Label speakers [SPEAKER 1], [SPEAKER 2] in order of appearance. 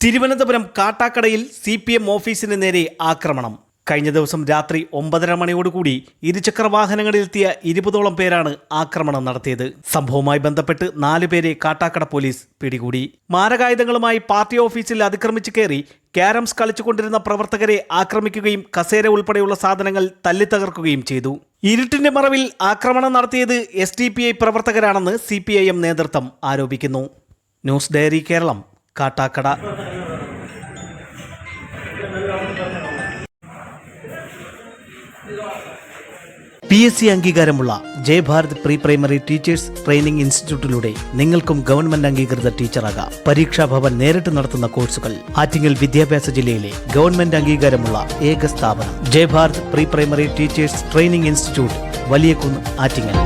[SPEAKER 1] തിരുവനന്തപുരം കാട്ടാക്കടയിൽ C P M ഓഫീസിന് നേരെ ആക്രമണം. കഴിഞ്ഞ ദിവസം രാത്രി ഒമ്പതര മണിയോടുകൂടി ഇരുചക്ര വാഹനങ്ങളിലെത്തിയ ഇരുപതോളം പേരാണ് ആക്രമണം നടത്തിയത്. സംഭവവുമായി ബന്ധപ്പെട്ട് നാല് പേരെ കാട്ടാക്കട പോലീസ് പിടികൂടി. മാരകായുധങ്ങളുമായി പാർട്ടി ഓഫീസിൽ അതിക്രമിച്ചു കയറി ക്യാരംസ് കളിച്ചുകൊണ്ടിരുന്ന പ്രവർത്തകരെ ആക്രമിക്കുകയും കസേര ഉൾപ്പെടെയുള്ള സാധനങ്ങൾ തല്ലിത്തകർക്കുകയും ചെയ്തു. ഇരുട്ടിന്റെ മറവിൽ ആക്രമണം നടത്തിയത് എസ് ഡി പി ഐ പ്രവർത്തകരാണെന്ന് സി പി ഐ എം നേതൃത്വം ആരോപിക്കുന്നു. News diary Keralam Kattakada. P S C അംഗീകാരമുള്ള Jayabharath pre primary teachers training ഇൻസ്റ്റിറ്റ്യൂട്ടിലൂടെ നിങ്ങൾക്കും ഗവൺമെന്റ് അംഗീകൃത ടീച്ചറാകാം പരീക്ഷാ ഭവൻ നേരിട്ട് നടത്തുന്ന കോഴ്സുകൾ ആറ്റിങ്ങൽ വിദ്യാഭ്യാസ ജില്ലയിലെ ഗവൺമെന്റ് അംഗീകാരമുള്ള ഏക സ്ഥാപനം Jayabharath pre primary teachers training institute Valiyakunnu Attingal.